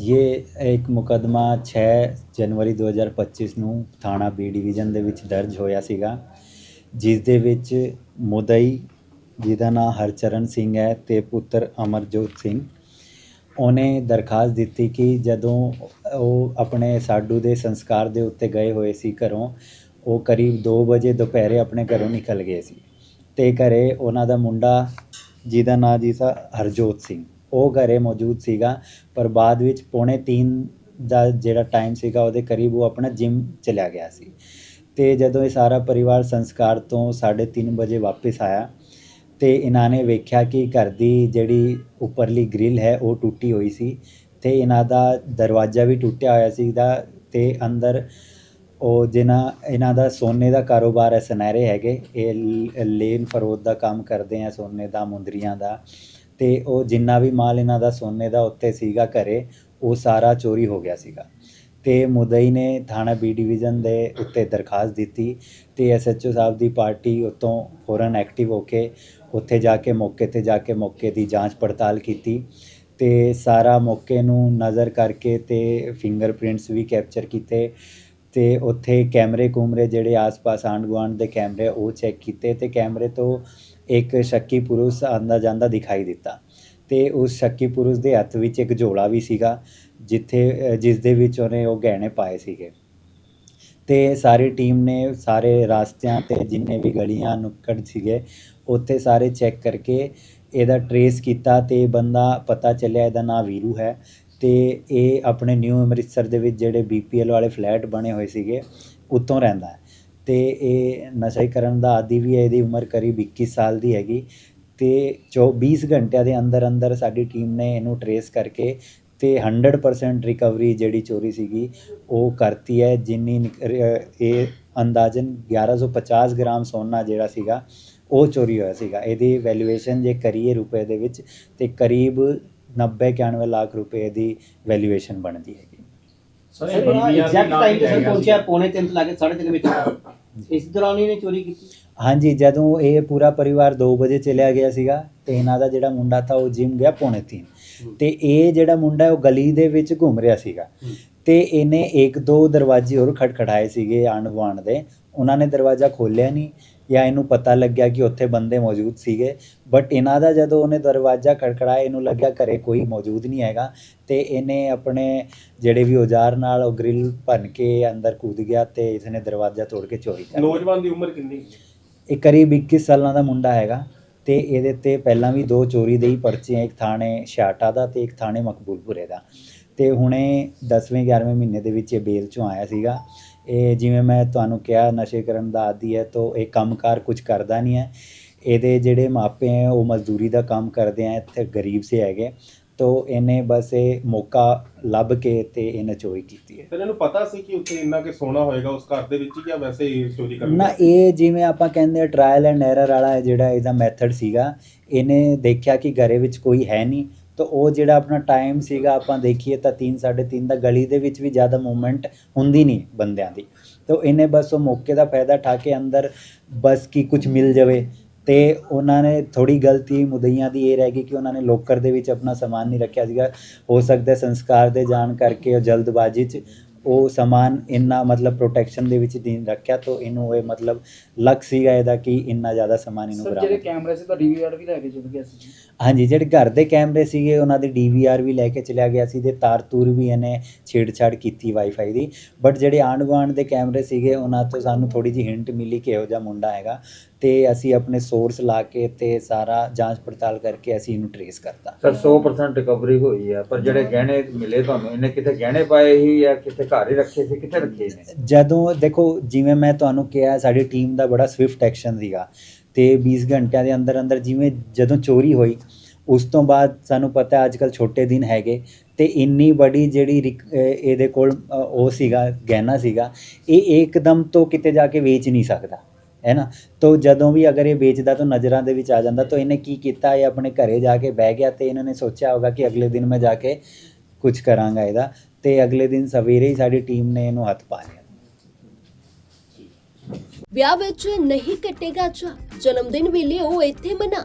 ਇਹ ਇੱਕ ਮੁਕੱਦਮਾ 6 ਜਨਵਰੀ 2025 ਨੂੰ ਥਾਣਾ ਬੀ ਡਿਵੀਜ਼ਨ ਦੇ ਵਿੱਚ ਦਰਜ ਹੋਇਆ ਸੀਗਾ, ਜਿਸ ਦੇ ਵਿੱਚ ਮੁਦਈ, ਜਿਹਦਾ ਨਾਮ ਹਰਚਰਨ ਸਿੰਘ ਹੈ ਤੇ ਪੁੱਤਰ ਅਮਰਜੋਤ ਸਿੰਘ, ਉਹਨੇ ਦਰਖਾਸਤ ਦਿੱਤੀ ਕਿ ਜਦੋਂ ਉਹ ਆਪਣੇ ਸਾਡੂ ਦੇ ਸੰਸਕਾਰ ਦੇ ਉੱਤੇ ਗਏ ਹੋਏ ਸੀ ਘਰੋਂ, ਉਹ ਕਰੀਬ 2 ਵਜੇ ਦੁਪਹਿਰੇ ਆਪਣੇ ਘਰੋਂ ਨਿਕਲ ਗਏ ਸੀ ਤੇ ਘਰੇ ਉਹਨਾਂ ਦਾ ਮੁੰਡਾ, ਜਿਹਦਾ ਨਾਂ ਜੀ ਸਾ ਹਰਜੋਤ ਸਿੰਘ। ਉਹ ਘਰੇ ਮੌਜੂਦ ਸੀਗਾ, ਪਰ ਬਾਅਦ ਵਿੱਚ ਪੌਣੇ 3 ਦਾ ਜਿਹੜਾ ਟਾਈਮ ਸੀਗਾ, ਉਹਦੇ ਕਰੀਬ ਉਹ ਆਪਣਾ ਜਿਮ ਚਲਿਆ ਗਿਆ ਸੀ। ਤੇ ਜਦੋਂ ਇਹ ਸਾਰਾ ਪਰਿਵਾਰ ਸੰਸਕਾਰ ਤੋਂ 3:30 ਵਜੇ ਵਾਪਸ ਆਇਆ, ਤੇ ਇਹਨਾਂ ਨੇ ਵੇਖਿਆ ਕਿ ਘਰ ਦੀ ਜਿਹੜੀ ਉੱਪਰਲੀ ਗ੍ਰਿਲ ਹੈ, ਉਹ ਟੁੱਟੀ ਹੋਈ ਸੀ ਤੇ ਇਹਨਾਂ ਦਾ ਦਰਵਾਜ਼ਾ ਵੀ ਟੁੱਟਿਆ ਹੋਇਆ ਸੀ ਸੀਗਾ ਤੇ ਅੰਦਰ ਉਹ ਜਿਨ੍ਹਾਂ, ਇਹਨਾਂ ਦਾ ਸੋਨੇ ਦਾ ਕਾਰੋਬਾਰ ਹੈ, ਸੁਨਹਿਰੇ ਹੈਗੇ, ਇਹ ਲੇਨ ਫਰੋਦ ਦਾ ਕੰਮ ਕਰਦੇ ਆ, ਸੋਨੇ ਦਾ, ਮੁੰਦਰੀਆਂ ਦਾ। ਤੇ ਉਹ ਜਿੰਨਾ ਵੀ ਮਾਲ ਇਹਨਾਂ ਦਾ ਸੋਨੇ ਦਾ ਉੱਤੇ ਸੀਗਾ ਘਰੇ, ਉਹ ਸਾਰਾ ਚੋਰੀ ਹੋ ਗਿਆ ਸੀਗਾ। ਤੇ ਮੁਦਈ ਨੇ ਥਾਣਾ ਬੀ ਡਿਵੀਜ਼ਨ ਦੇ ਉੱਤੇ ਦਰਖਾਸਤ ਦਿੱਤੀ ਤੇ ਐਸਐਚਓ ਸਾਹਿਬ ਦੀ ਪਾਰਟੀ ਉਤੋਂ ਫੌਰਨ ਐਕਟਿਵ ਹੋ ਕੇ ਉੱਥੇ ਜਾ ਕੇ ਮੌਕੇ ਤੇ ਜਾ ਕੇ ਮੌਕੇ ਦੀ ਜਾਂਚ ਪੜਤਾਲ ਕੀਤੀ ਤੇ ਸਾਰਾ ਮੌਕੇ ਨੂੰ ਨਜ਼ਰ ਕਰਕੇ ਤੇ ਫਿੰਗਰਪ੍ਰਿੰਟਸ ਵੀ ਕੈਪਚਰ ਕੀਤੇ ਤੇ ਉੱਥੇ ਕੈਮਰੇ ਕੂਮਰੇ ਜਿਹੜੇ ਆਸ-ਪਾਸ ਆਂਢ ਗੁਆਂਢ ਦੇ ਕੈਮਰੇ ਉਹ ਚੈੱਕ ਕੀਤੇ ਤੇ ਕੈਮਰੇ ਤੋਂ ਇੱਕ ਸ਼ੱਕੀ ਪੁਰਸ਼ ਆਂਦਾ ਜਾਂਦਾ ਦਿਖਾਈ ਦਿੱਤਾ। ਤੇ ਉਸ ਸ਼ੱਕੀ ਪੁਰਸ਼ ਦੇ ਹੱਥ ਵਿੱਚ ਇੱਕ ਝੋਲਾ ਵੀ ਸੀਗਾ, ਜਿੱਥੇ ਜਿਸ ਦੇ ਵਿੱਚ ਉਹਨੇ ਉਹ ਗਹਿਣੇ ਪਾਏ ਸੀਗੇ। ਤੇ ਸਾਰੀ ਟੀਮ ਨੇ ਸਾਰੇ ਰਾਸਤਿਆਂ ਤੇ ਜਿੰਨੇ ਵੀ ਗਲੀਆਂ ਨੁੱਕੜ ਸੀਗੇ, ਉੱਥੇ ਸਾਰੇ ਚੈੱਕ ਕਰਕੇ ਇਹਦਾ ਟਰੇਸ ਕੀਤਾ ਤੇ ਬੰਦਾ ਪਤਾ ਚੱਲਿਆ ਇਹਦਾ ਨਾਂ ਵੀਰੂ ਹੈ। ਤੇ ਇਹ ਆਪਣੇ ਨਿਊ ਅੰਮ੍ਰਿਤਸਰ ਦੇ ਵਿੱਚ ਜਿਹੜੇ ਬੀਪੀਐਲ ਵਾਲੇ ਫਲੈਟ ਬਣੇ ਹੋਏ ਸੀਗੇ ਉੱਤੋਂ ਰਹਿੰਦਾ ਤੇ ਇਹ ਨਸ਼ਾ ਕਰਨ ਦਾ ਆਦੀ ਵੀ ਹੈ, ਇਹਦੀ ਉਮਰ ਕਰੀਬ 21 ਸਾਲ ਦੀ ਹੈਗੀ ਤੇ 24 ਘੰਟਿਆਂ ਦੇ ਅੰਦਰ ਅੰਦਰ ਸਾਡੀ ਟੀਮ ਨੇ ਇਹਨੂੰ ਟਰੇਸ ਕਰਕੇ ਤੇ 100% ਰਿਕਵਰੀ ਜਿਹੜੀ ਚੋਰੀ ਸੀਗੀ, ਉਹ ਕਰਤੀ ਹੈ, ਜਿੰਨੀ ਨਿਕ- ਇਹ ਅੰਦਾਜ਼ਨ 1150 ਗ੍ਰਾਮ ਸੋਨਾ ਜਿਹੜਾ ਸੀਗਾ, ਉਹ ਚੋਰੀ ਹੋਇਆ ਸੀਗਾ। ਇਹਦੀ ਵੈਲਿਊਏਸ਼ਨ ਜੇ ਕਰੀਏ ਰੁਪਏ ਦੇ ਵਿੱਚ, ਤੇ ਕਰੀਬ 90 91 ਲੱਖ ਰੁਪਏ ਦੀ ਵੈਲਿਊਏਸ਼ਨ ਬਣਦੀ ਹੈ। ਸਰ ਸਰ ਐਗਜ਼ੈਕਟ ਟਾਈਮ ਤੇ ਸਰ ਪਹੁੰਚਿਆ ਪੌਣੇ 3 ਤੋਂ ਲਾ ਕੇ 3:30 ਵਜੇ ਤੱਕ। ਇਸ ਦੌਰਾਨ ਇਹਨੇ ਚੋਰੀ ਕੀਤੀ। ਹਾਂਜੀ ਜਦੋਂ ਇਹ ਪੂਰਾ ਪਰਿਵਾਰ 2 ਵਜੇ ਚਲਿਆ ਗਿਆ ਸੀਗਾ ਤੇ ਇਹਨਾਂ ਦਾ ਜਿਹੜਾ ਮੁੰਡਾ ਥਾ ਉਹ ਜਿਮ ਗਿਆ ਪੌਣੇ 3 ਤੇ ਇਹ ਜਿਹੜਾ ਮੁੰਡਾ ਉਹ ਗਲੀ ਦੇ ਵਿੱਚ ਘੁੰਮ ਰਿਹਾ ਸੀਗਾ। ਤੇ ਇਹਨੇ ਇੱਕ ਦੋ ਦਰਵਾਜ਼ੇ ਹੋਰ ਖਟਖਟਾਏ ਸੀਗੇ ਆਂਢ ਗੁਆਂਢ ਦੇ। ਉਹਨਾਂ ਨੇ ਦਰਵਾਜ਼ਾ ਖੋਲ੍ਹਿਆ ਨਹੀਂ। ਜਾਂ ਇਹਨੂੰ ਪਤਾ ਲੱਗਿਆ ਕਿ ਉੱਥੇ ਬੰਦੇ ਮੌਜੂਦ ਸੀਗੇ। ਬਟ ਇਹਨਾਂ ਦਾ ਜਦੋਂ ਉਹਨੇ ਦਰਵਾਜ਼ਾ ਖੜਖੜਾਇਆ ਇਹਨੂੰ ਲੱਗਿਆ ਘਰੇ ਕੋਈ ਮੌਜੂਦ ਨਹੀਂ ਹੈਗਾ। ਤੇ ਇਹਨੇ ਆਪਣੇ ਜਿਹੜੇ ਵੀ ਔਜ਼ਾਰ ਨਾਲ ਉਹ ਗ੍ਰਿਲ ਭੰਨ ਕੇ ਅੰਦਰ ਕੂਦ ਗਿਆ ਤੇ ਇਸਨੇ ਦਰਵਾਜ਼ਾ ਤੋੜ ਕੇ ਚੋਰੀ ਕਰ ਲਈ ਨੌਜਵਾਨ ਦੀ ਉਮਰ ਕਿੰਨੀ ਇਹ ਕਰੀਬ 21 ਸਾਲਾਂ ਦਾ ਮੁੰਡਾ ਹੈਗਾ ਤੇ ਇਹਦੇ ਤੇ ਪਹਿਲਾਂ ਵੀ ਦੋ ਚੋਰੀ ਦੇ ਹੀ ਪਰਚੇ ਆ ਇੱਕ ਥਾਣੇ ਛਾਟਾ ਦਾ ਤੇ ਇੱਕ ਥਾਣੇ ਮਕਬੂਲਪੁਰੇ ਦਾ। ਤੇ ਹੁਣੇ 10ਵੇਂ 11ਵੇਂ ਮਹੀਨੇ ਦੇ ਵਿੱਚ ਇਹ ਬੇਲ ਚੋਂ ਆਇਆ ਸੀਗਾ। ਇਹ ਜਿਵੇਂ ਮੈਂ ਤੁਹਾਨੂੰ ਕਿਹਾ ਨਸ਼ੇ ਕਰਨ ਦਾ ਆਦੀ ਹੈ ਤਾਂ ਇਹ ਕੰਮਕਾਰ ਕੁਝ ਕਰਦਾ ਨਹੀਂ ਹੈ। ਇਹਦੇ ਜਿਹੜੇ ਮਾਪੇ ਹੈ ਉਹ ਮਜ਼ਦੂਰੀ ਦਾ ਕੰਮ ਕਰਦੇ ਆ ਇੱਥੇ ਗਰੀਬ ਸੇ ਹੈਗੇ। ਤੋ ਇਹਨੇ ਬਸ ਇਹ ਮੌਕਾ ਲੱਭ ਕੇ ਤੇ ਇਹਨੇ ਚੋਰੀ ਕੀਤੀ ਹੈ। ਫਿਰ ਇਹਨੂੰ ਪਤਾ ਸੀ ਕਿ ਉੱਥੇ ਇੰਨਾ ਕਿ ਸੋਨਾ ਹੋਏਗਾ ਉਸ ਘਰ ਦੇ ਵਿੱਚ ਹੀ ਜਾਂ ਵੈਸੇ ਹੀ ਚੋਰੀ ਕਰ ਨਾ ਇਹ ਜਿਵੇਂ ਆਪਾਂ ਕਹਿੰਦੇ ਆ ਟ੍ਰਾਇਲ ਐਂਡ ਐਰਰ ਵਾਲਾ ਜਿਹੜਾ ਇਹਦਾ ਮੈਥਡ ਸੀਗਾ ਇਹਨੇ ਦੇਖਿਆ ਕਿ ਘਰੇ ਵਿੱਚ ਕੋਈ ਹੈ ਨਹੀਂ। ਤਾਂ ਉਹ ਜਿਹੜਾ ਆਪਣਾ ਟਾਈਮ ਸੀਗਾ ਆਪਾਂ ਦੇਖੀਏ ਤਾਂ 3 3:30 ਦਾ ਗਲੀ ਦੇ ਵਿੱਚ ਵੀ ਜ਼ਿਆਦਾ ਮੂਵਮੈਂਟ ਹੁੰਦੀ ਨਹੀਂ ਬੰਦਿਆਂ ਦੀ। ਤਾਂ ਇਹਨੇ ਬਸ ਉਹ ਮੌਕੇ ਦਾ ਫਾਇਦਾ ਠਾ ਕੇ ਅੰਦਰ ਬਸ ਕੀ ਕੁਝ ਮਿਲ ਜਾਵੇ ਤੇ ਉਹਨਾਂ ਨੇ ਥੋੜੀ ਗਲਤੀ ਮੁਦਈਆਂ ਦੀ ਇਹ ਰਹਿ ਗਈ ਕਿ ਉਹਨਾਂ ਨੇ ਲੋਕਰ ਦੇ ਵਿੱਚ ਆਪਣਾ ਸਮਾਨ ਨਹੀਂ ਰੱਖਿਆ ਸੀਗਾ। ਹੋ ਸਕਦਾ ਸੰਸਕਾਰ ਦੇ ਜਾਣ ਕਰਕੇ ਉਹ ਜਲਦਬਾਜ਼ੀ 'ਚ ਉਹ ਸਮਾਨ ਇੰਨਾ ਮਤਲਬ ਪ੍ਰੋਟੈਕਸ਼ਨ ਦੇ ਵਿੱਚ ਨਹੀਂ ਰੱਖਿਆ ਤਾਂ ਇਹਨੂੰ ਇਹ ਮਤਲਬ ਲੱਕ ਸੀਗਾ ਇਹਦਾ ਕਿ ਇੰਨਾ ਜ਼ਿਆਦਾ ਸਮਾਨ ਇਹਨੂੰ ਸਰ ਜਿਹੜੇ ਬਰਾਮਦ ਕੈਮਰੇ ਸੀ ਤਾਂ ਡੀਵੀਆਰ ਵੀ ਲੈ ਕੇ ਚਲ ਗਿਆ ਸੀ। ਹਾਂਜੀ ਜਿਹੜੇ ਘਰ ਦੇ ਕੈਮਰੇ ਸੀਗੇ ਉਹਨਾਂ ਦੀ ਡੀਵੀਆਰ ਵੀ ਲੈ ਕੇ ਚਲਿਆ ਗਿਆ ਸੀ ਤੇ ਤਾਰ ਤੂਰ ਵੀ ਇਹਨੇ ਛੇੜਛਾੜ ਕੀਤੀ ਵਾਈਫਾਈ ਦੀ। ਬਟ ਜਿਹੜੇ ਆਂਢ ਗੁਆਂਢ ਦੇ ਕੈਮਰੇ ਸੀਗੇ ਉਹਨਾਂ ਤੋਂ ਸਾਨੂੰ ਥੋੜੀ ਜਿਹੀ ਹਿੰਟ ਮਿਲੀ ਕਿ ਇਹੋ ਜਿਹਾ ਮੁੰਡਾ ਹੈਗਾ ਤੇ ਅਸੀਂ ਆਪਣੇ ਸੋਰਸ ਲਾ ਕੇ ਤੇ ਸਾਰਾ ਜਾਂਚ ਪੜਤਾਲ ਕਰਕੇ ਅਸੀਂ ਇਹਨੂੰ ਟਰੇਸ ਕਰਤਾ। ਸਰ 100% ਰਿਕਵਰੀ ਹੋਈ ਹੈ ਪਰ ਜਿਹੜੇ ਗਹਿਣੇ ਮਿਲੇ ਤੁਹਾਨੂੰ ਇਹਨੇ ਕਿਤੇ ਗਹਿਣੇ ਪਾਏ ਹੀ ਜਾਂ ਕਿਤੇ ਘਰ ਹੀ ਰੱਖੇ ਸੀ ਕਿੱਥੇ ਰੱਖੇ ਨੇ ਜਦੋਂ ਦੇਖੋ ਜਿਵੇਂ ਮੈਂ ਤੁਹਾਨੂੰ ਕਿਹਾ ਸਾਡੀ ਟੀਮ ਦਾ ਬੜਾ ਸਵਿਫਟ ਐਕਸ਼ਨ ਸੀਗਾ ਤੇ 20 ਘੰਟਿਆਂ ਦੇ ਅੰਦਰ ਅੰਦਰ ਜਿਵੇਂ ਜਦੋਂ ਚੋਰੀ ਹੋਈ ਉਸ ਤੋਂ ਬਾਅਦ ਸਾਨੂੰ ਪਤਾ ਅੱਜ ਕੱਲ ਛੋਟੇ ਦਿਨ ਹੈਗੇ ਤੇ ਇੰਨੀ ਬੜੀ ਜਿਹੜੀ ਇਹਦੇ ਕੋਲ ਉਹ ਸੀਗਾ, ਗਹਿਣਾ ਸੀਗਾ, ਇਹ ਇੱਕਦਮ ਤੋਂ ਕਿਤੇ ਜਾ ਕੇ ਵੇਚ ਨਹੀਂ ਸਕਦਾ, ਹੈ ਨਾ? ਤੋ ਜਦੋਂ ਵੀ ਅਗਰ ਇਹ ਵੇਚਦਾ ਤਾਂ ਨਜ਼ਰਾਂ ਦੇ ਵਿੱਚ ਆ ਜਾਂਦਾ, ਤਾਂ ਇਹਨੇ ਕੀ ਕੀਤਾ? ਇਹ ਆਪਣੇ ਘਰੇ ਜਾ ਕੇ ਬਹਿ ਗਿਆ ਤੇ ਇਹਨਾਂ ਨੇ ਸੋਚਿਆ ਹੋਗਾ ਕਿ ਅਗਲੇ ਦਿਨ ਮੈਂ ਜਾ ਕੇ ਕੁਝ ਕਰਾਂਗਾ ਇਹਦਾ ਤੇ ਅਗਲੇ ਦਿਨ ਸਵੇਰੇ ਹੀ ਸਾਡੀ ਟੀਮ ਨੇ ਇਹਨੂੰ ਹੱਥ ਪਾ ਲਿਆ। ਵਿਆਹ ਵਿੱਚ ਨਹੀਂ ਕੱਟੇਗਾ ਚਾ ਜਨਮ ਦਿਨ ਵੇਲੇ ਉਹ ਇੱਥੇ ਮਨਾ।